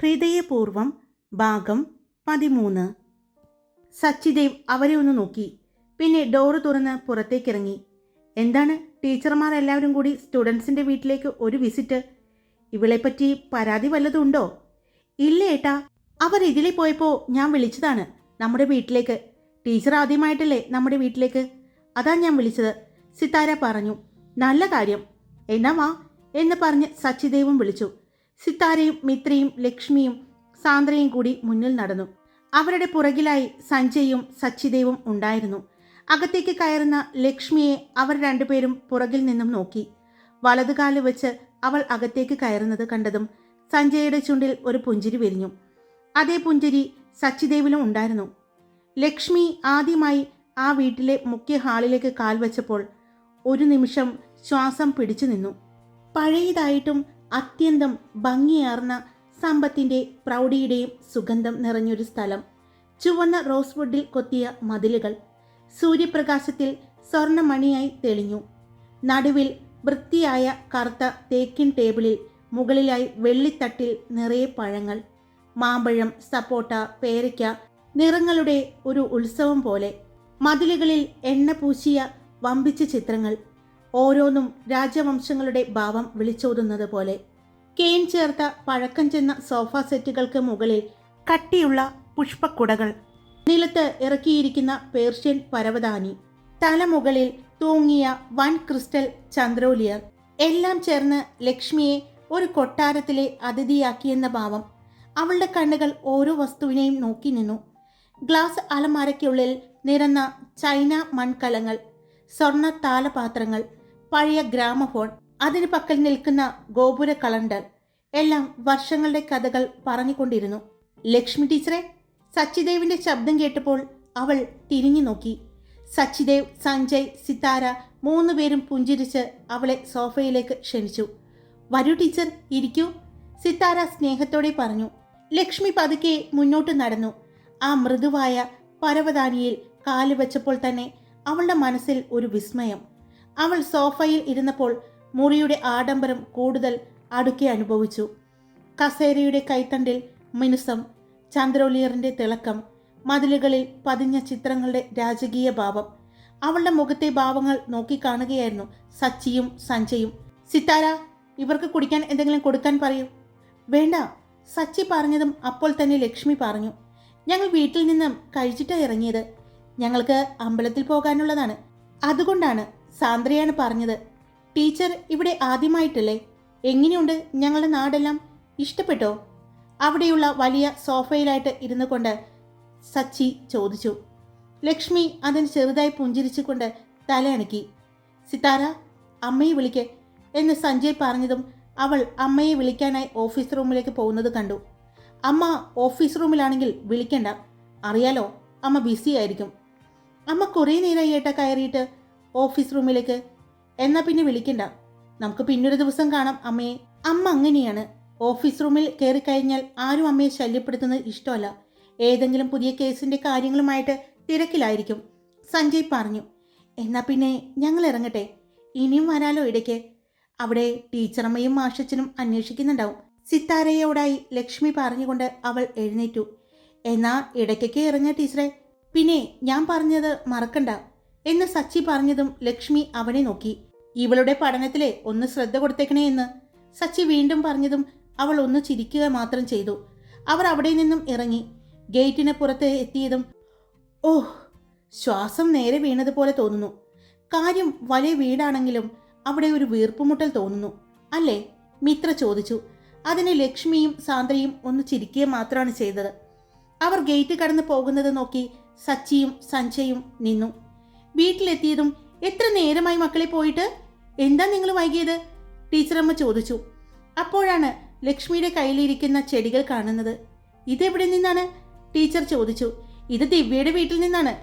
ഹൃദയപൂർവം ഭാഗം പതിമൂന്ന്. സച്ചിദേവ് അവരെ ഒന്ന് നോക്കി. പിന്നെ ഡോറ് തുറന്ന് പുറത്തേക്കിറങ്ങി. എന്താണ്? ടീച്ചർമാർ എല്ലാവരും കൂടി സ്റ്റുഡൻസിന്റെ വീട്ടിലേക്ക് ഒരു വിസിറ്റ്? ഇവളെപ്പറ്റി പരാതി വല്ലതുണ്ടോ ഇല്ല ഏട്ടാ. അവർ ഇതിലെ പോയപ്പോൾ ഞാൻ വിളിച്ചതാണ് നമ്മുടെ വീട്ടിലേക്ക്. ടീച്ചർ ആദ്യമായിട്ടല്ലേ നമ്മുടെ വീട്ടിലേക്ക്? അതാ ഞാൻ വിളിച്ചത് സിത്താര പറഞ്ഞു. നല്ല കാര്യം. എന്നാ വാ എന്ന് പറഞ്ഞ് സച്ചിദേവും വിളിച്ചു. സിത്താരയും മിത്രയും ലക്ഷ്മിയും സാന്ദ്രയും കൂടി മുന്നിൽ നടന്നു. അവരുടെ പുറകിലായി സഞ്ജയും സച്ചിദേവും ഉണ്ടായിരുന്നു. അകത്തേക്ക് കയറുന്ന ലക്ഷ്മിയെ അവർ രണ്ടുപേരും പുറകിൽ നിന്നും നോക്കി. വലതുകാൽ വെച്ച് അവൾ അകത്തേക്ക് കയറുന്നത് കണ്ടതും സഞ്ജയുടെ ചുണ്ടിൽ ഒരു പുഞ്ചിരി വിരിഞ്ഞു. അതേ പുഞ്ചിരി സച്ചിദേവിലും ഉണ്ടായിരുന്നു. ലക്ഷ്മി ആദ്യമായി ആ വീട്ടിലെ മുഖ്യ ഹാളിലേക്ക് കാൽ വെച്ചപ്പോൾ ഒരു നിമിഷം ശ്വാസം പിടിച്ചു നിന്നു. പഴയതായിട്ടും അത്യന്തം ഭംഗിയാർന്ന സമ്പത്തിന്റെ പ്രൗഢിയുടെയും സുഗന്ധം നിറഞ്ഞൊരു സ്ഥലം. ചുവന്ന റോസ്വുഡിൽ കൊത്തിയ മതിലുകൾ സൂര്യപ്രകാശത്തിൽ സ്വർണമണിയായി തെളിഞ്ഞു. നടുവിൽ വൃത്തിയായ കറുത്ത തേക്കിൻ ടേബിളിൽ മുകളിലായി വെള്ളിത്തട്ടിൽ നിറയെ പഴങ്ങൾ മാമ്പഴം സപ്പോട്ട പേരയ്ക്ക നിറങ്ങളുടെ ഒരു ഉത്സവം പോലെ. മതിലുകളിൽ എണ്ണ പൂശിയ വമ്പിച്ച ചിത്രങ്ങൾ ഓരോന്നും രാജവംശങ്ങളുടെ ഭാവം വിളിച്ചോതുന്നത് പോലെ. കെയിൻ ചേർത്ത പഴക്കം ചെന്ന സോഫ സെറ്റുകൾക്ക് മുകളിൽ കട്ടിയുള്ള പുഷ്പക്കുടകൾ. നിലത്ത് ഇറക്കിയിരിക്കുന്ന പേർഷ്യൻ പരവതാനി. തലമുകളിൽ തൂങ്ങിയ വൺ ക്രിസ്റ്റൽ ചന്ദ്രോലിയർ. എല്ലാം ചേർന്ന് ലക്ഷ്മിയെ ഒരു കൊട്ടാരത്തിലെ അതിഥിയാക്കിയെന്ന ഭാവം. അവളുടെ കണ്ണുകൾ ഓരോ വസ്തുവിനെയും നോക്കി നിന്നു. ഗ്ലാസ് അലമാരയ്ക്കുള്ളിൽ നിറന്ന ചൈന മൺകലങ്ങൾ. സ്വർണ താലപാത്രങ്ങൾ. പഴയ ഗ്രാമഫോൺ അതിന് പക്കൽ നിൽക്കുന്ന ഗോപുര കലണ്ടർ എല്ലാം വർഷങ്ങളുടെ കഥകൾ പറഞ്ഞുകൊണ്ടിരുന്നു. ലക്ഷ്മി ടീച്ചറെ സച്ചിദേവിന്റെ ശബ്ദം കേട്ടപ്പോൾ അവൾ തിരിഞ്ഞു നോക്കി. സച്ചിദേവ് സഞ്ജയ് സിതാര മൂന്നുപേരും പുഞ്ചിരിച്ച് അവളെ സോഫയിലേക്ക് ക്ഷണിച്ചു. വരൂ ടീച്ചർ ഇരിക്കൂ സിതാര സ്നേഹത്തോടെ പറഞ്ഞു. ലക്ഷ്മി പതുക്കെ മുന്നോട്ട് നടന്നു. ആ മൃദുവായ പരവതാനിയിൽ കാൽ വെച്ചപ്പോൾ തന്നെ അവളുടെ മനസ്സിൽ ഒരു വിസ്മയം. അവൾ സോഫയിൽ ഇരുന്നപ്പോൾ മുറിയുടെ ആഡംബരം കൂടുതൽ അടുക്കി അനുഭവിച്ചു. കസേരയുടെ കൈത്തണ്ടിൽ മിനുസം ചന്ദ്രോലിയറിന്റെ തിളക്കം മതിലുകളിൽ പതിഞ്ഞ ചിത്രങ്ങളുടെ രാജകീയ ഭാവം. അവളുടെ മുഖത്തെ ഭാവങ്ങൾ നോക്കിക്കാണുകയായിരുന്നു സച്ചിയും സഞ്ജയും. സിത്താര ഇവർക്ക് കുടിക്കാൻ എന്തെങ്കിലും കൊടുക്കാൻ പറയൂ. വേണ്ട സച്ചി പറഞ്ഞതും അപ്പോൾ തന്നെ ലക്ഷ്മി പറഞ്ഞു. ഞങ്ങൾ വീട്ടിൽ നിന്നും കഴിച്ചിട്ടാണ് ഇറങ്ങിയത്. ഞങ്ങൾക്ക് അമ്പലത്തിൽ പോകാനുള്ളതാണ്. അതുകൊണ്ടാണ് സാന്ദ്രയാണ് പറഞ്ഞത്. ടീച്ചർ ഇവിടെ ആദ്യമായിട്ടല്ലേ? എങ്ങനെയുണ്ട് ഞങ്ങളുടെ നാടെല്ലാം? ഇഷ്ടപ്പെട്ടോ? അവിടെയുള്ള വലിയ സോഫയിലായിട്ട് ഇരുന്നു കൊണ്ട് സച്ചി ചോദിച്ചു. ലക്ഷ്മി അതിന് ചെറുതായി പുഞ്ചിരിച്ചുകൊണ്ട് തലയണക്കി. സിതാര അമ്മയെ വിളിക്ക് എന്ന് സഞ്ജയ് പറഞ്ഞതും അവൾ അമ്മയെ വിളിക്കാനായി ഓഫീസ് റൂമിലേക്ക് പോകുന്നത് കണ്ടു. അമ്മ ഓഫീസ് റൂമിലാണെങ്കിൽ വിളിക്കണ്ട. അറിയാലോ അമ്മ ബിസി ആയിരിക്കും. അമ്മ കുറേ നേരമായി ഏട്ട കയറിയിട്ട് ഓഫീസ് റൂമിലേക്ക്. എന്നാ പിന്നെ വിളിക്കണ്ട. നമുക്ക് പിന്നൊരു ദിവസം കാണാം അമ്മയെ അമ്മ അങ്ങനെയാണ്. ഓഫീസ് റൂമിൽ കയറി കഴിഞ്ഞാൽ ആരും അമ്മയെ ശല്യപ്പെടുത്തുന്നത് ഇഷ്ടമല്ല. ഏതെങ്കിലും പുതിയ കേസിന്റെ കാര്യങ്ങളുമായിട്ട് തിരക്കിലായിരിക്കും. സഞ്ജയ് പറഞ്ഞു. എന്നാ പിന്നെ ഞങ്ങൾ ഇറങ്ങട്ടെ. ഇനിയും വരാലോ ഇടയ്ക്ക്. അവിടെ ടീച്ചറമ്മയും മാഷച്ചനും അന്വേഷിക്കുന്നുണ്ടാവും. സിത്താരയോടായി ലക്ഷ്മി പറഞ്ഞുകൊണ്ട് അവൾ എഴുന്നേറ്റു. എന്നാ ഇടയ്ക്കൊക്കെ ഇറങ്ങിയ ടീച്ചറെ. പിന്നെ ഞാൻ പറഞ്ഞത് മറക്കണ്ട. എന്ന് സച്ചി പറഞ്ഞതും ലക്ഷ്മി അവനെ നോക്കി. ഇവളുടെ പഠനത്തിലെ ഒന്ന് ശ്രദ്ധ കൊടുത്തേക്കണേ എന്ന് സച്ചി വീണ്ടും പറഞ്ഞതും അവൾ ഒന്ന് ചിരിക്കുക മാത്രം ചെയ്തു. അവർ അവിടെ നിന്നും ഇറങ്ങി. ഗേറ്റിന് പുറത്ത് എത്തിയതും ഓ ശ്വാസം നേരെ വീണതുപോലെ തോന്നുന്നു. കാര്യം വലിയ വീടാണെങ്കിലും അവിടെ ഒരു വീർപ്പുമുട്ടൽ തോന്നുന്നു അല്ലേ? മിത്ര ചോദിച്ചു. അതിന് ലക്ഷ്മിയും സാന്ദ്രയും ഒന്ന് ചിരിക്കുക മാത്രമാണ് ചെയ്തത്. അവർ ഗേറ്റ് കടന്നു പോകുന്നത് നോക്കി സച്ചിയും സഞ്ജയും നിന്നു. വീട്ടിലെത്തിയതും എത്ര നേരമായി മക്കളെ പോയിട്ട്? എന്താ നിങ്ങൾ വൈകിയത്? ടീച്ചറമ്മ ചോദിച്ചു. അപ്പോഴാണ് ലക്ഷ്മിയുടെ കയ്യിലിരിക്കുന്ന ചെടികൾ കാണുന്നത്. ഇതെവിടെ നിന്നാണ്? ടീച്ചർ ചോദിച്ചു. ഇത് ദിവ്യയുടെ വീട്ടിൽ നിന്നാണ്.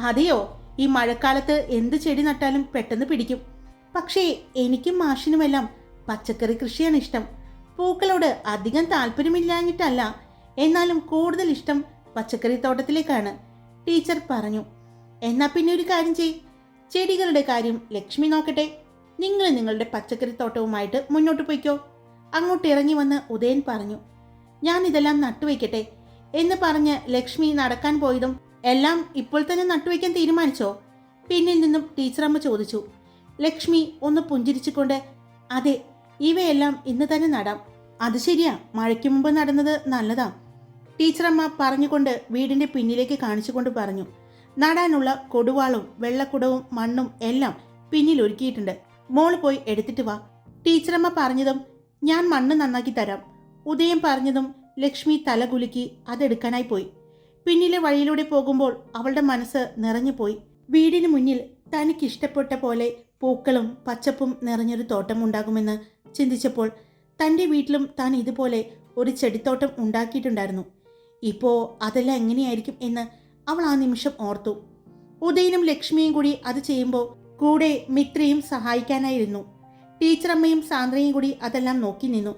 അതെയോ? ഈ മഴക്കാലത്ത് എന്ത് ചെടി നട്ടാലും പെട്ടെന്ന് പിടിക്കും. പക്ഷേ എനിക്കും മാഷിനുമെല്ലാം പച്ചക്കറി കൃഷിയാണ് ഇഷ്ടം. പൂക്കളോട് അധികം താല്പര്യമില്ലാഞ്ഞിട്ടല്ല. എന്നാലും കൂടുതൽ ഇഷ്ടം പച്ചക്കറി തോട്ടത്തിലേക്കാണ്. ടീച്ചർ പറഞ്ഞു. എന്നാ പിന്നെ ഒരു കാര്യം ചെയ്. ചെടികളുടെ കാര്യം ലക്ഷ്മി നോക്കട്ടെ. നിങ്ങൾ നിങ്ങളുടെ പച്ചക്കറി തോട്ടവുമായിട്ട് മുന്നോട്ട് പോയിക്കോ. അങ്ങോട്ട് ഇറങ്ങി വന്ന് ഉദയൻ പറഞ്ഞു ഞാൻ ഇതെല്ലാം നട്ടുവെക്കട്ടെ. എന്ന് പറഞ്ഞ് ലക്ഷ്മി നടക്കാൻ പോയതും എല്ലാം ഇപ്പോൾ തന്നെ നട്ടുവെക്കാൻ തീരുമാനിച്ചോ? പിന്നിൽ നിന്നും ടീച്ചറമ്മ ചോദിച്ചു ലക്ഷ്മി ഒന്ന് പുഞ്ചിരിച്ചുകൊണ്ട് അതെ ഇവയെല്ലാം ഇന്ന് തന്നെ നടാം. അത് ശരിയാ മഴയ്ക്ക് മുമ്പ് നടന്നത് നല്ലതാ. ടീച്ചറമ്മ പറഞ്ഞുകൊണ്ട് വീടിന്റെ പിന്നിലേക്ക് കാണിച്ചുകൊണ്ട് പറഞ്ഞു നടാനുള്ള കൊടുവാളും വെള്ളക്കുടവും മണ്ണും എല്ലാം പിന്നിൽ ഒരുക്കിയിട്ടുണ്ട്. മോൾ പോയി എടുത്തിട്ട് വാ. ടീച്ചറമ്മ പറഞ്ഞതും ഞാൻ മണ്ണ് നന്നാക്കി തരാം. ഉദയം പറഞ്ഞതും ലക്ഷ്മി തലകുലുക്കി അതെടുക്കാനായി പോയി. പിന്നിലെ വഴിയിലൂടെ പോകുമ്പോൾ അവളുടെ മനസ്സ് നിറഞ്ഞുപോയി വീടിന് മുന്നിൽ തനിക്ക് ഇഷ്ടപ്പെട്ട പോലെ പൂക്കളും പച്ചപ്പും നിറഞ്ഞൊരു തോട്ടം ഉണ്ടാകുമെന്ന് ചിന്തിച്ചപ്പോൾ തന്റെ വീട്ടിലും താൻ ഇതുപോലെ ഒരു ചെടിത്തോട്ടം ഉണ്ടാക്കിയിട്ടുണ്ടായിരുന്നു. ഇപ്പോൾ അതെല്ലാം എങ്ങനെയായിരിക്കും എന്ന് അവൾ ആ നിമിഷം ഓർത്തു. ഉദയനും ലക്ഷ്മിയും കൂടി അത് ചെയ്യുമ്പോൾ കൂടെ മിത്രയും സഹായിക്കാനായിരുന്നു. ടീച്ചറമ്മയും സാന്ദ്രയും കൂടി അതെല്ലാം നോക്കി നിന്നു.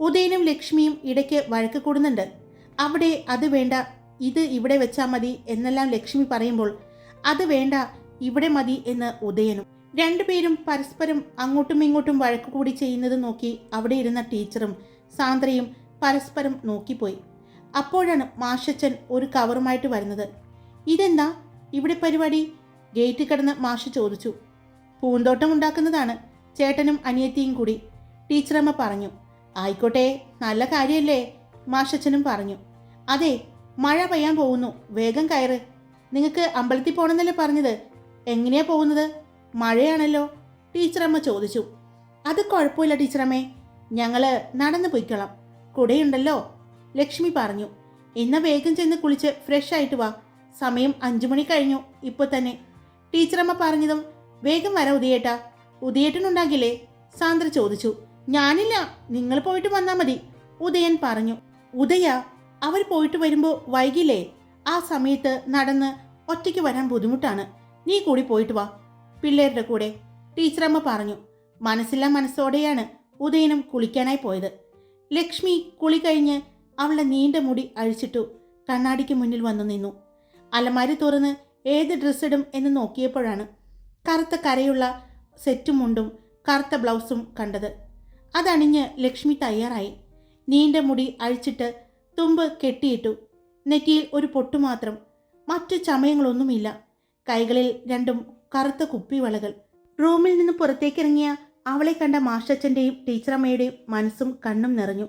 ഉദയനും ലക്ഷ്മിയും ഇടയ്ക്ക് വഴക്ക് കൂടുന്നുണ്ട്. അവിടെ അത് വേണ്ട ഇത് ഇവിടെ വെച്ചാൽ മതി എന്നെല്ലാം ലക്ഷ്മി പറയുമ്പോൾ അത് വേണ്ട ഇവിടെ മതി എന്ന് ഉദയനും. രണ്ടുപേരും പരസ്പരം അങ്ങോട്ടും ഇങ്ങോട്ടും വഴക്ക് കൂടി ചെയ്യുന്നത് നോക്കി അവിടെ ഇരുന്ന ടീച്ചറും സാന്ദ്രയും പരസ്പരം നോക്കിപ്പോയി. അപ്പോഴാണ് മാഷച്ചൻ ഒരു കവറുമായിട്ട് വരുന്നത്. ഇതെന്താ? ഇവിടെ പരിപാടി? ഗേറ്റ് കിടന്ന് മാഷ് ചോദിച്ചു. പൂന്തോട്ടം ഉണ്ടാക്കുന്നതാണ്. ചേട്ടനും അനിയത്തിയും കൂടി. ടീച്ചറമ്മ പറഞ്ഞു. ആയിക്കോട്ടെ നല്ല കാര്യമല്ലേ മാഷച്ചനും പറഞ്ഞു. അതെ മഴ പെയ്യാൻ പോകുന്നു. വേഗം കയറ്. നിങ്ങൾക്ക് അമ്പലത്തിൽ പോകണമെന്നല്ലേ പറഞ്ഞത്? എങ്ങനെയാ പോകുന്നത്? മഴയാണല്ലോ. ടീച്ചറമ്മ ചോദിച്ചു. അത് കുഴപ്പമില്ല ടീച്ചറമ്മേ ഞങ്ങൾ നടന്നു പൊയ്ക്കോളാം. കുടയുണ്ടല്ലോ. ലക്ഷ്മി പറഞ്ഞു. എന്നാ വേഗം ചെന്ന് കുളിച്ച് ഫ്രഷ് ആയിട്ട് വാ. സമയം അഞ്ചു മണി കഴിഞ്ഞു. ഇപ്പോൾ തന്നെ ടീച്ചറമ്മ പറഞ്ഞതും വേഗം വര ഉദയേട്ട. ഉദയേട്ടനുണ്ടാകില്ലേ? സാന്ദ്ര ചോദിച്ചു. ഞാനില്ല നിങ്ങൾ പോയിട്ട് വന്നാൽ മതി ഉദയൻ പറഞ്ഞു. ഉദയ അവർ പോയിട്ട് വരുമ്പോൾ വൈകില്ലേ? ആ സമയത്ത് നടന്ന് ഒറ്റയ്ക്ക് വരാൻ ബുദ്ധിമുട്ടാണ്. നീ കൂടി പോയിട്ട് വാ. പിള്ളേരുടെ കൂടെ. ടീച്ചറമ്മ പറഞ്ഞു. മനസ്സില്ല മനസ്സോടെയാണ് ഉദയനും കുളിക്കാനായി പോയത്. ലക്ഷ്മി കുളി കഴിഞ്ഞ് അവളുടെ നീണ്ട മുടി അഴിച്ചിട്ടു കണ്ണാടിക്ക് മുന്നിൽ വന്നു നിന്നു. അലമാരി തുറന്ന് ഏത് ഡ്രസ്സ് ഇടും എന്ന് നോക്കിയപ്പോഴാണ് കറുത്ത കരയുള്ള സെറ്റും മുണ്ടും കറുത്ത ബ്ലൗസും കണ്ടത്. അതണിഞ്ഞ് ലക്ഷ്മി തയ്യാറായി. നീണ്ട മുടി അഴിച്ചിട്ട് തുമ്പ് കെട്ടിയിട്ടു. നെറ്റിയിൽ ഒരു പൊട്ടു മാത്രം. മറ്റു ചമയങ്ങളൊന്നുമില്ല. കൈകളിൽ രണ്ടും കറുത്ത കുപ്പിവളകൾ. റൂമിൽ നിന്ന് പുറത്തേക്കിറങ്ങിയ അവളെ കണ്ട മാഷച്ചന്റെയും ടീച്ചറമ്മയുടെയും മനസ്സും കണ്ണും നിറഞ്ഞു.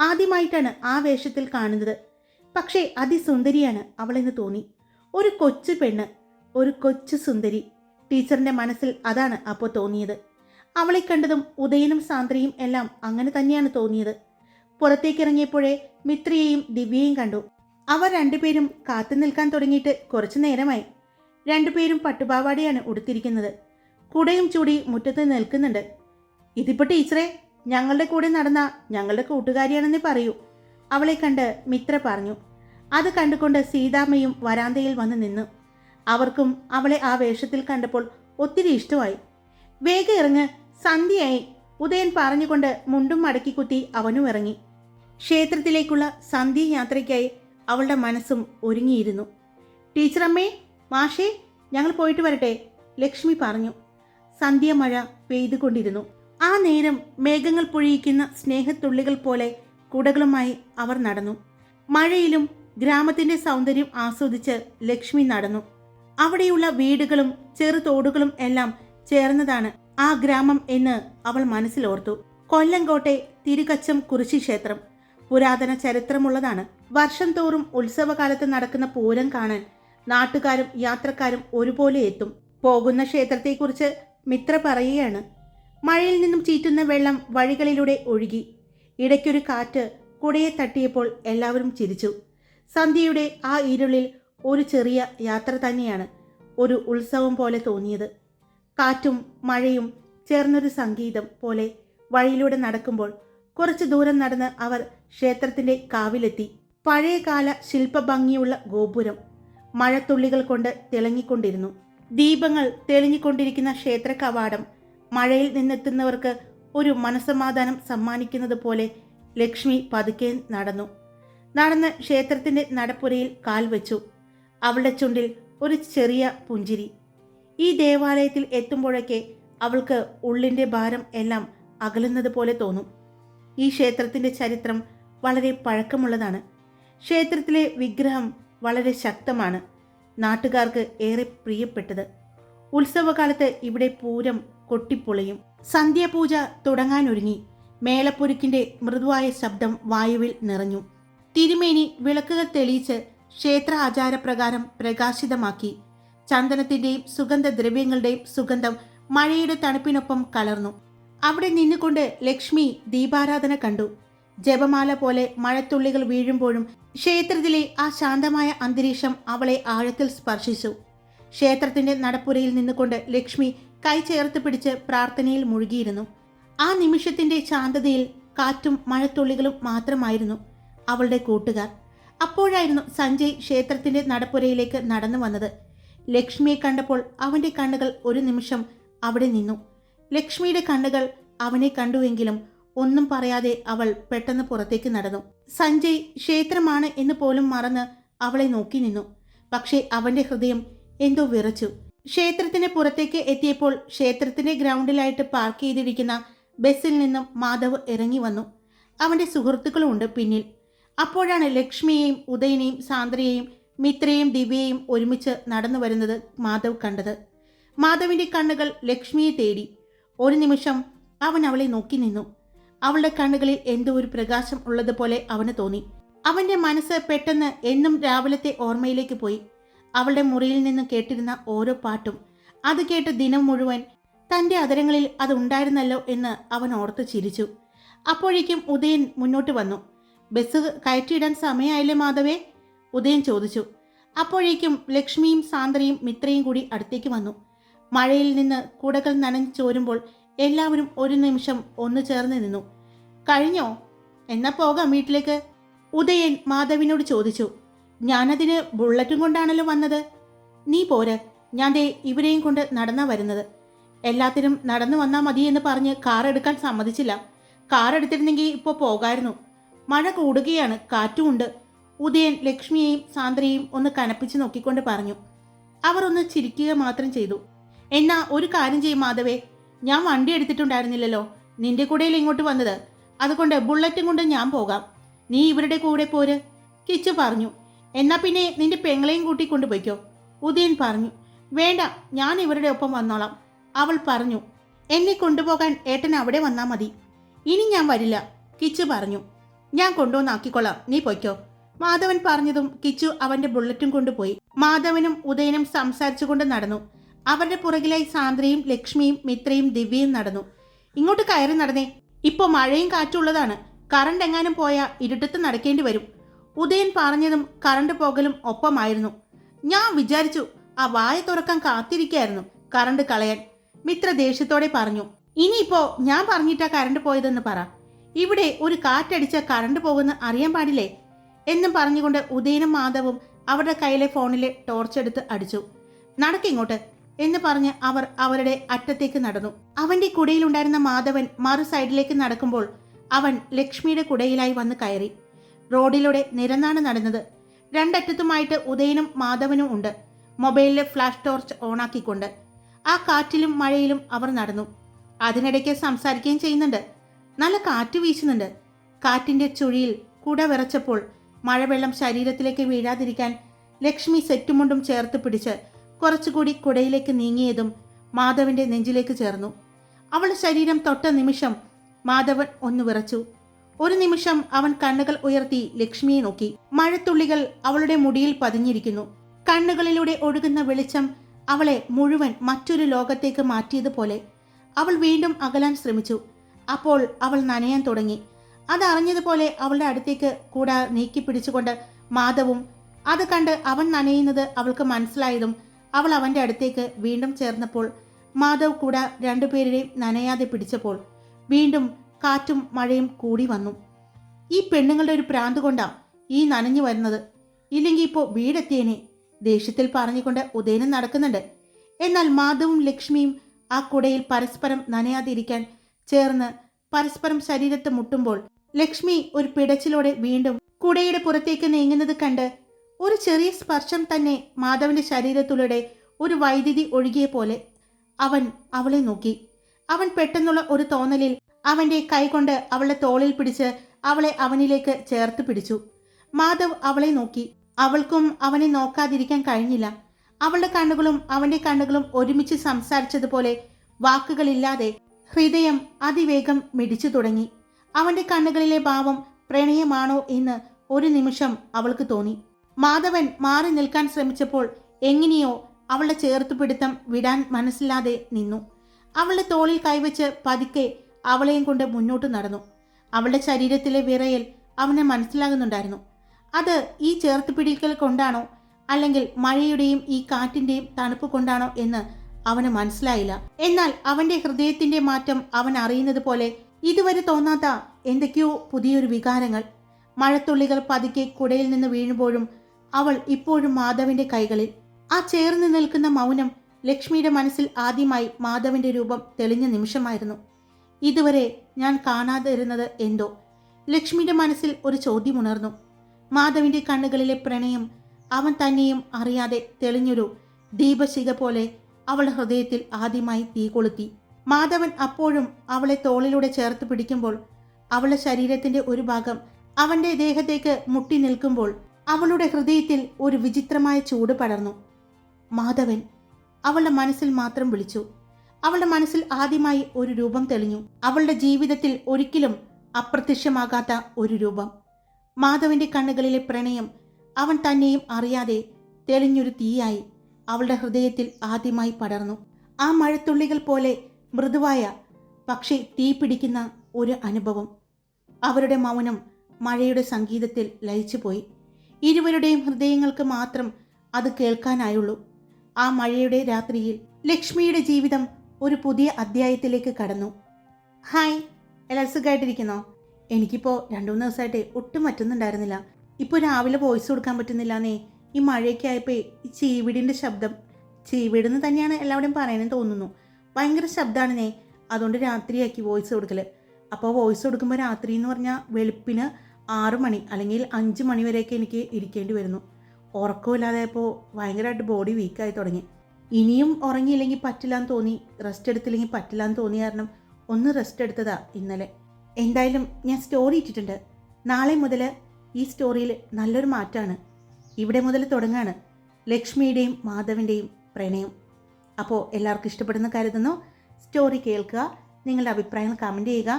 ആദ്യമായിട്ടാണ് ആ വേഷത്തിൽ കാണുന്നത്. പക്ഷേ അതിസുന്ദരിയാണ് അവളെന്ന് തോന്നി. ഒരു കൊച്ചു പെണ്ണ് ഒരു കൊച്ചു സുന്ദരി. ടീച്ചറിന്റെ മനസ്സിൽ അതാണ് അപ്പോൾ തോന്നിയത്. അവളെ കണ്ടതും ഉദയനും സാന്ദ്രയും എല്ലാം അങ്ങനെ തന്നെയാണ് തോന്നിയത്. പുറത്തേക്കിറങ്ങിയപ്പോഴേ മിത്രയെയും ദിവ്യയും കണ്ടു. അവർ രണ്ടുപേരും കാത്തു നിൽക്കാൻ തുടങ്ങിയിട്ട് കുറച്ചു നേരമായി. രണ്ടുപേരും പട്ടുപാവാടയാണ് ഉടുത്തിരിക്കുന്നത്. കുടയും ചൂടി മുറ്റത്ത് നിൽക്കുന്നുണ്ട്. ഇതിപ്പോ ടീച്ചറെ ഞങ്ങളുടെ കൂടെ നടന്ന ഞങ്ങളുടെ കൂട്ടുകാരിയാണെന്നേ പറയൂ. അവളെ കണ്ട് മിത്ര പറഞ്ഞു അത് കണ്ടുകൊണ്ട് സീതാമ്മയും വരാന്തയിൽ വന്ന് നിന്നു. അവർക്കും അവളെ ആ വേഷത്തിൽ കണ്ടപ്പോൾ ഒത്തിരി ഇഷ്ടമായി. വേഗം ഇറങ്ങ് സന്ധ്യയായി. ഉദയൻ പറഞ്ഞുകൊണ്ട് മുണ്ടും മടക്കി കുത്തി അവനും ഇറങ്ങി. ക്ഷേത്രത്തിലേക്കുള്ള സന്ധ്യ യാത്രയ്ക്കായി അവളുടെ മനസ്സും ഒരുങ്ങിയിരുന്നു. ടീച്ചറമ്മേ മാഷേ ഞങ്ങൾ പോയിട്ട് വരട്ടെ ലക്ഷ്മി പറഞ്ഞു. സന്ധ്യ മഴ പെയ്തുകൊണ്ടിരുന്നു. ആ നേരം മേഘങ്ങൾ പൊഴിയിക്കുന്ന സ്നേഹത്തുള്ളികൾ പോലെ കുടകളുമായി അവർ നടന്നു. മഴയിലും ഗ്രാമത്തിന്റെ സൗന്ദര്യം ആസ്വദിച്ച് ലക്ഷ്മി നടന്നു. അവിടെയുള്ള വീടുകളും ചെറുതോടുകളും എല്ലാം ചേർന്നതാണ് ആ ഗ്രാമം എന്ന് അവൾ മനസ്സിലോർത്തു. കൊല്ലങ്കോട്ടെ തിരുകച്ചം കുറിശി ക്ഷേത്രം. പുരാതന ചരിത്രമുള്ളതാണ്. വർഷം തോറും ഉത്സവകാലത്ത് നടക്കുന്ന പൂരം കാണാൻ നാട്ടുകാരും യാത്രക്കാരും ഒരുപോലെ എത്തും. പോകുന്ന ക്ഷേത്രത്തെക്കുറിച്ച് മിത്ര പറയുകയാണ്. മഴയിൽ നിന്നും ചീറ്റുന്ന വെള്ളം വഴികളിലൂടെ ഒഴുകി. ഇടയ്ക്കൊരു കാറ്റ് കുടയെ തട്ടിയപ്പോൾ എല്ലാവരും ചിരിച്ചു. സന്ധ്യയുടെ ആ ഇരുളിൽ ഒരു ചെറിയ യാത്ര തന്നെയാണ് ഒരു ഉത്സവം പോലെ തോന്നിയത്. കാറ്റും മഴയും ചേർന്നൊരു സംഗീതം പോലെ വഴിയിലൂടെ നടക്കുമ്പോൾ കുറച്ച് ദൂരം നടന്ന് അവർ ക്ഷേത്രത്തിന്റെ കാവിലെത്തി. പഴയകാല ശില്പഭംഗിയുള്ള ഗോപുരം മഴത്തുള്ളികൾ കൊണ്ട് തിളങ്ങിക്കൊണ്ടിരുന്നു ദീപങ്ങൾ തെളിഞ്ഞുകൊണ്ടിരിക്കുന്ന ക്ഷേത്ര കവാടം മഴയിൽ നിന്നെത്തുന്നവർക്ക് ഒരു മനസമാധാനം സമ്മാനിക്കുന്നത് പോലെ ലക്ഷ്മി പതുക്കെ നടന്നു. നടന്ന് ക്ഷേത്രത്തിന്റെ നടപ്പുരയിൽ കാൽ വെച്ചു. അവളുടെ ചുണ്ടിൽ ഒരു ചെറിയ പുഞ്ചിരി. ഈ ദേവാലയത്തിൽ എത്തുമ്പോഴൊക്കെ അവൾക്ക് ഉള്ളിന്റെ ഭാരം എല്ലാം അകലുന്നത് പോലെ തോന്നും. ഈ ക്ഷേത്രത്തിന്റെ ചരിത്രം വളരെ പഴക്കമുള്ളതാണ്. ക്ഷേത്രത്തിലെ വിഗ്രഹം വളരെ ശക്തമാണ്. നാട്ടുകാർക്ക് ഏറെ പ്രിയപ്പെട്ടത്. ഉത്സവകാലത്ത് ഇവിടെ പൂരം കൊട്ടിപ്പൊളിയും. സന്ധ്യാപൂജ തുടങ്ങാനൊരുങ്ങി. മേളപ്പൊരുക്കിന്റെ മൃദുവായ ശബ്ദം വായുവിൽ നിറഞ്ഞു. തിരുമേനി വിളക്കുകൾ തെളിയിച്ച് ക്ഷേത്ര ആചാരപ്രകാരം പ്രകാശിതമാക്കി. ചന്ദനത്തിന്റെയും സുഗന്ധദ്രവ്യങ്ങളുടെയും സുഗന്ധം മഴയുടെ തണുപ്പിനൊപ്പം കലർന്നു. അവിടെ നിന്നുകൊണ്ട് ലക്ഷ്മി ദീപാരാധന കണ്ടു. ജപമാല പോലെ മഴത്തുള്ളികൾ വീഴുമ്പോഴും ക്ഷേത്രത്തിലെ ആ ശാന്തമായ അന്തരീക്ഷം അവളെ ആഴത്തിൽ സ്പർശിച്ചു. ക്ഷേത്രത്തിന്റെ നടപ്പുരയിൽ നിന്നുകൊണ്ട് ലക്ഷ്മി കൈ ചേർത്ത് പിടിച്ച് പ്രാർത്ഥനയിൽ മുഴുകിയിരുന്നു. ആ നിമിഷത്തിന്റെ ശാന്തതയിൽ കാറ്റും മഴത്തുള്ളികളും മാത്രമായിരുന്നു അവളുടെ കൂട്ടുകാർ. അപ്പോഴായിരുന്നു സഞ്ജയ് ക്ഷേത്രത്തിന്റെ നടപ്പുരയിലേക്ക് നടന്നു വന്നത്. ലക്ഷ്മിയെ കണ്ടപ്പോൾ അവന്റെ കണ്ണുകൾ ഒരു നിമിഷം അവിടെ നിന്നു. ലക്ഷ്മിയുടെ കണ്ണുകൾ അവനെ കണ്ടുവെങ്കിലും ഒന്നും പറയാതെ അവൾ പെട്ടെന്ന് പുറത്തേക്ക് നടന്നു. സഞ്ജയ് ക്ഷേത്രമാണ് എന്ന് പോലും മറന്ന് അവളെ നോക്കി നിന്നു. പക്ഷേ അവന്റെ ഹൃദയം എന്തോ വിറച്ചു. ക്ഷേത്രത്തിന് പുറത്തേക്ക് എത്തിയപ്പോൾ ക്ഷേത്രത്തിന്റെ ഗ്രൗണ്ടിലായിട്ട് പാർക്ക് ചെയ്തിരിക്കുന്ന ബസ്സിൽ നിന്നും മാധവ് ഇറങ്ങി വന്നു. അവന്റെ സുഹൃത്തുക്കളുമുണ്ട് പിന്നിൽ. അപ്പോഴാണ് ലക്ഷ്മിയെയും ഉദയനെയും സാന്ദ്രയെയും മിത്രയെയും ദിവ്യയെയും ഒരുമിച്ച് നടന്നു വരുന്നത് മാധവ് കണ്ടത്. മാധവിന്റെ കണ്ണുകൾ ലക്ഷ്മിയെ തേടി. ഒരു നിമിഷം അവൻ അവളെ നോക്കി നിന്നു. അവളുടെ കണ്ണുകളിൽ എന്തോ ഒരു പ്രകാശം ഉള്ളതുപോലെ അവന് തോന്നി. അവന്റെ മനസ്സ് പെട്ടെന്ന് എന്നും രാവിലത്തെ ഓർമ്മയിലേക്ക് പോയി. അവളുടെ മുറിയിൽ നിന്ന് കേട്ടിരുന്ന ഓരോ പാട്ടും. അത് കേട്ട് ദിനം മുഴുവൻ തന്റെ അതരങ്ങളിൽ അതുണ്ടായിരുന്നല്ലോ എന്ന് അവൻ ഓർത്ത് ചിരിച്ചു. അപ്പോഴേക്കും ഉദയൻ മുന്നോട്ട് വന്നു. ബസ് കയറ്റിയിടാൻ സമയമായില്ലേ മാധവേ? ഉദയൻ ചോദിച്ചു. അപ്പോഴേക്കും ലക്ഷ്മിയും സാന്ദ്രയും മിത്രയും കൂടി അടുത്തേക്ക് വന്നു. മഴയിൽ നിന്ന് കുടകൾ നനഞ്ഞു ചോരുമ്പോൾ എല്ലാവരും ഒരു നിമിഷം ഒന്നു ചേർന്ന് നിന്നു. കഴിഞ്ഞോ? എന്നാ പോകാം വീട്ടിലേക്ക്. ഉദയൻ മാധവിനോട് ചോദിച്ചു. ഞാനതിന് ബുള്ളറ്റും കൊണ്ടാണല്ലോ വന്നത്. നീ പോര്. ഞാൻ ദേ ഇവരെയും കൊണ്ട് നടന്നാ വരുന്നത്. എല്ലാത്തിനും നടന്നു വന്നാൽ മതി എന്ന് പറഞ്ഞ് കാർ എടുക്കാൻ സമ്മതിച്ചില്ല. കാർ എടുത്തിരുന്നെങ്കിൽ ഇപ്പോൾ പോകായിരുന്നു. മഴ കൂടുകയാണ്. കാറ്റുമുണ്ട് ഉദയൻ ലക്ഷ്മിയെയും സാന്ദ്രയെയും ഒന്ന് കനപ്പിച്ച് നോക്കിക്കൊണ്ട് പറഞ്ഞു. അവർ ഒന്ന് ചിരിക്കുക മാത്രം ചെയ്തു. എന്നാ ഒരു കാര്യം ചെയ്യും മാധവേ. ഞാൻ വണ്ടി എടുത്തിട്ടുണ്ടായിരുന്നില്ലല്ലോ. നിന്റെ കൂടെയല്ലേ ഇങ്ങോട്ട് വന്നത്. അതുകൊണ്ട് ബുള്ളറ്റും കൊണ്ട് ഞാൻ പോകാം. നീ ഇവരുടെ കൂടെ പോര്. കിച്ചു പറഞ്ഞു. എന്നാ പിന്നെ നിന്റെ പെങ്ങളെയും കൂട്ടി കൊണ്ടുപോയിക്കോ? ഉദയൻ പറഞ്ഞു. വേണ്ട ഞാൻ ഇവരുടെ ഒപ്പം വന്നോളാം. അവൾ പറഞ്ഞു എന്നെ കൊണ്ടുപോകാൻ ഏട്ടൻ അവിടെ വന്നാൽ മതി. ഇനി ഞാൻ വരില്ല കിച്ചു പറഞ്ഞു. ഞാൻ കൊണ്ടുവന്നാക്കിക്കൊള്ളാം നീ പൊയ്ക്കോ. മാധവൻ പറഞ്ഞതും കിച്ചു അവന്റെ ബുള്ളറ്റും കൊണ്ടുപോയി. മാധവനും ഉദയനും സംസാരിച്ചുകൊണ്ട് നടന്നു. അവരുടെ പുറകിലായി സാന്ദ്രയും ലക്ഷ്മിയും മിത്രയും ദിവ്യയും നടന്നു. ഇങ്ങോട്ട് കയറി നടന്നേ. ഇപ്പോൾ മഴയും കാറ്റുള്ളതാണ് കറണ്ട് എങ്ങാനും പോയാൽ ഇരുട്ടത്ത് നടക്കേണ്ടി വരും. ഉദയൻ പറഞ്ഞതും കറണ്ട് പോകലും ഒപ്പമായിരുന്നു. ഞാൻ വിചാരിച്ചു ആ വായ തുറക്കാൻ കാത്തിരിക്കായിരുന്നു കറണ്ട് കളയാൻ. മിത്ര ദേഷ്യത്തോടെ പറഞ്ഞു ഇനിയിപ്പോ ഞാൻ പറഞ്ഞിട്ടാ കറണ്ട് പോയതെന്ന് പറ. ഇവിടെ ഒരു കാറ്റടിച്ച കറണ്ട് പോകുന്ന അറിയാൻ പാടില്ലേ? എന്നും പറഞ്ഞുകൊണ്ട് ഉദയനും മാധവും അവരുടെ കയ്യിലെ ഫോണിലെ ടോർച്ച് എടുത്ത് അടിച്ചു. നടക്കിങ്ങോട്ട് എന്ന് പറഞ്ഞ് അവർ അവരുടെ അറ്റത്തേക്ക് നടന്നു. അവന്റെ കുടയിലുണ്ടായിരുന്ന മാധവൻ മറു സൈഡിലേക്ക് നടക്കുമ്പോൾ അവൻ ലക്ഷ്മിയുടെ കുടയിലായി വന്ന് കയറി. റോഡിലൂടെ നിരന്നാണ് നടന്നത്. രണ്ടറ്റത്തുമായിട്ട് ഉദയനും മാധവനും ഉണ്ട്. മൊബൈലിലെ ഫ്ലാഷ് ടോർച്ച് ഓണാക്കിക്കൊണ്ട്. ആ കാറ്റിലും മഴയിലും അവർ നടന്നു. അതിനിടയ്ക്ക് സംസാരിക്കുകയും ചെയ്യുന്നുണ്ട്. നല്ല കാറ്റ് വീശുന്നുണ്ട്. കാറ്റിന്റെ ചുഴിയിൽ കുട വിറച്ചപ്പോൾ മഴവെള്ളം ശരീരത്തിലേക്ക് വീഴാതിരിക്കാൻ ലക്ഷ്മി സെറ്റുമുണ്ടും ചേർത്ത് പിടിച്ച് കുറച്ചുകൂടി കുടയിലേക്ക് നീങ്ങിയതും മാധവന്റെ നെഞ്ചിലേക്ക് ചേർന്നു. അവൾ ശരീരം തൊട്ട നിമിഷം മാധവൻ ഒന്ന് വിറച്ചു. ഒരു നിമിഷം അവൻ കണ്ണുകൾ ഉയർത്തി ലക്ഷ്മിയെ നോക്കി. മഴത്തുള്ളികൾ അവളുടെ മുടിയിൽ പതിഞ്ഞിരിക്കുന്നു. കണ്ണുകളിലൂടെ ഒഴുകുന്ന വെളിച്ചം അവളെ മുഴുവൻ മറ്റൊരു ലോകത്തേക്ക് മാറ്റിയതുപോലെ അവൾ വീണ്ടും അകലാൻ ശ്രമിച്ചു. അപ്പോൾ അവൾ നനയാൻ തുടങ്ങി. അതറിഞ്ഞതുപോലെ അവളുടെ അടുത്തേക്ക് കൂടെ നീക്കി പിടിച്ചുകൊണ്ട് മാധവും അത് കണ്ട് അവൻ നനയുന്നത് അവൾക്ക് മനസ്സിലായതും അവൾ അവന്റെ അടുത്തേക്ക് വീണ്ടും ചേർന്നപ്പോൾ മാധവ് കൂടെ രണ്ടുപേരുടെയും നനയാതെ പിടിച്ചപ്പോൾ വീണ്ടും കാറ്റും മഴയും കൂടി വന്നു. ഈ പെണ്ണുങ്ങളുടെ ഒരു പ്രാന്ത് കൊണ്ടാ ഈ നനഞ്ഞു വരുന്നത്. ഇല്ലെങ്കിൽ ഇപ്പോൾ വീടെത്തിയേനെ. ദേഷ്യത്തിൽ പറഞ്ഞുകൊണ്ട് ഉദയനം നടക്കുന്നുണ്ട്. എന്നാൽ മാധവും ലക്ഷ്മിയും ആ കുടയിൽ പരസ്പരം നനയാതിരിക്കാൻ ചേർന്ന് പരസ്പരം ശരീരത്ത് മുട്ടുമ്പോൾ ലക്ഷ്മി ഒരു പിടച്ചിലോടെ വീണ്ടും കുടയുടെ പുറത്തേക്ക് നീങ്ങുന്നത് കണ്ട് ഒരു ചെറിയ സ്പർശം തന്നെ മാധവന്റെ ശരീരത്തിലൂടെ ഒരു വൈദ്യുതി ഒഴുകിയ പോലെ അവൻ അവളെ നോക്കി. അവൻ പെട്ടെന്നുള്ള ഒരു തോന്നലിൽ അവന്റെ കൈകൊണ്ട് അവളുടെ തോളിൽ പിടിച്ച് അവളെ അവനിലേക്ക് ചേർത്ത് പിടിച്ചു. മാധവ് അവളെ നോക്കി. അവൾക്കും അവനെ നോക്കാതിരിക്കാൻ കഴിഞ്ഞില്ല. അവളുടെ കണ്ണുകളും അവന്റെ കണ്ണുകളും ഒരുമിച്ച് സംസാരിച്ചതുപോലെ വാക്കുകളില്ലാതെ ഹൃദയം അതിവേഗം മിടിച്ചു തുടങ്ങി. അവന്റെ കണ്ണുകളിലെ ഭാവം പ്രണയമാണോ എന്ന് ഒരു നിമിഷം അവൾക്ക് തോന്നി. മാധവൻ മാറി നിൽക്കാൻ ശ്രമിച്ചപ്പോൾ എങ്ങനെയോ അവളുടെ ചേർത്തുപിടുത്തം വിടാൻ മനസ്സില്ലാതെ നിന്നു. അവളുടെ തോളിൽ കൈവച്ച് പതുക്കെ അവളെയും കൊണ്ട് മുന്നോട്ട് നടന്നു. അവളുടെ ശരീരത്തിലെ വിറയൽ അവനെ മനസ്സിലാകുന്നുണ്ടായിരുന്നു. അത് ഈ ചേർത്ത് പിടിക്കൽ കൊണ്ടാണോ അല്ലെങ്കിൽ മഴയുടെയും ഈ കാറ്റിന്റെയും തണുപ്പ് കൊണ്ടാണോ എന്ന് അവന് മനസ്സിലായില്ല. എന്നാൽ അവന്റെ ഹൃദയത്തിന്റെ മാറ്റം അവൻ അറിയുന്നത് പോലെ ഇതുവരെ തോന്നാത്ത എന്തൊക്കെയോ പുതിയൊരു വികാരങ്ങൾ. മഴത്തുള്ളികൾ പതുക്കെ കുടയിൽ നിന്ന് വീഴുമ്പോഴും അവൾ ഇപ്പോഴും മാധവിന്റെ കൈകളിൽ. ആ ചേർന്ന് നിൽക്കുന്ന മൗനം ലക്ഷ്മിയുടെ മനസ്സിൽ ആദ്യമായി മാധവിന്റെ രൂപം തെളിഞ്ഞ നിമിഷമായിരുന്നു. ഇതുവരെ ഞാൻ കാണാതിരുന്നത് എന്തോ? ലക്ഷ്മിയുടെ മനസ്സിൽ ഒരു ചോദ്യമുണർന്നു മാധവിന്റെ കണ്ണുകളിലെ പ്രണയം അവൻ തന്നെയും അറിയാതെ തെളിഞ്ഞൊരു ദീപശിഖ പോലെ അവളുടെ ഹൃദയത്തിൽ ആദ്യമായി തീ കൊളുത്തി. മാധവൻ അപ്പോഴും അവളെ തോളിലൂടെ ചേർത്ത് പിടിക്കുമ്പോൾ അവളുടെ ശരീരത്തിന്റെ ഒരു ഭാഗം അവന്റെ ദേഹത്തേക്ക് മുട്ടി നിൽക്കുമ്പോൾ അവളുടെ ഹൃദയത്തിൽ ഒരു വിചിത്രമായ ചൂട് പടർന്നു. മാധവൻ അവളുടെ മനസ്സിൽ മാത്രം വിളിച്ചു. അവളുടെ മനസ്സിൽ ആദ്യമായി ഒരു രൂപം തെളിഞ്ഞു. അവളുടെ ജീവിതത്തിൽ ഒരിക്കലും അപ്രത്യക്ഷമാകാത്ത ഒരു രൂപം. മാധവന്റെ കണ്ണുകളിലെ പ്രണയം അവൻ തന്നെയും അറിയാതെ തെളിഞ്ഞൊരു തീയായി അവളുടെ ഹൃദയത്തിൽ ആദ്യമായി പടർന്നു. ആ മഴത്തുള്ളികൾ പോലെ മൃദുവായ പക്ഷേ തീ പിടിക്കുന്ന ഒരു അനുഭവം. അവരുടെ മൗനം മഴയുടെ സംഗീതത്തിൽ ലയിച്ചുപോയി. ഇരുവരുടെയും ഹൃദയങ്ങൾക്ക് മാത്രം അത് കേൾക്കാനായുള്ളൂ. ആ മഴയുടെ രാത്രിയിൽ ലക്ഷ്മിയുടെ ജീവിതം ഒരു പുതിയ അധ്യായത്തിലേക്ക് കടന്നു. ഹായ് എല്ലാ സുഖമായിട്ടിരിക്കുന്നോ? എനിക്കിപ്പോൾ രണ്ടു മൂന്ന് ദിവസമായിട്ട് ഒട്ടും പറ്റുന്നുണ്ടായിരുന്നില്ല. ഇപ്പോൾ രാവിലെ വോയിസ് കൊടുക്കാൻ പറ്റുന്നില്ലാന്നേ. ഈ മഴയൊക്കെ ആയപ്പോൾ ഈ ചീവിടിന്റെ ശബ്ദം. ചീവിടെന്ന് തന്നെയാണ് എല്ലാവരും പറയണമെന്ന് തോന്നുന്നു. ഭയങ്കര ശബ്ദമാണെന്നേ അതുകൊണ്ട് രാത്രിയാക്കി വോയിസ് കൊടുക്കൽ അപ്പോൾ വോയിസ് കൊടുക്കുമ്പോൾ രാത്രി എന്ന് പറഞ്ഞാൽ വെളുപ്പിന് ആറു മണി അല്ലെങ്കിൽ അഞ്ച് മണി വരെയൊക്കെ എനിക്ക് ഇരിക്കേണ്ടി വരുന്നു. ഉറക്കമില്ലാതായപ്പോൾ ഭയങ്കരമായിട്ട് ബോഡി വീക്കായി തുടങ്ങി. ഇനിയും ഉറങ്ങിയില്ലെങ്കിൽ പറ്റില്ല എന്ന് തോന്നി റെസ്റ്റ് എടുത്തില്ലെങ്കിൽ പറ്റില്ല എന്ന് തോന്നി കാരണം ഒന്ന് റെസ്റ്റ് എടുത്തതാ ഇന്നലെ. എന്തായാലും ഞാൻ സ്റ്റോറി ഇട്ടിട്ടുണ്ട്. നാളെ മുതൽ ഈ സ്റ്റോറിയിൽ നല്ലൊരു മാറ്റമാണ് ഇവിടെ മുതൽ തുടങ്ങാണ് ലക്ഷ്മിയുടെയും മാധവിന്റെയും പ്രണയം. അപ്പോൾ എല്ലാവർക്കും ഇഷ്ടപ്പെടുന്ന കരുതുന്നു. സ്റ്റോറി കേൾക്കുക നിങ്ങളുടെ അഭിപ്രായങ്ങൾ കമന്റ് ചെയ്യുക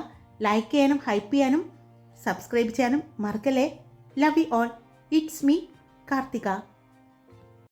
ലൈക്ക് ചെയ്യാനും ഹൈപ്പ് ചെയ്യാനും സബ്സ്ക്രൈബ് ചെയ്യാനും മറക്കല്ലേ? Love you all it's me Karthika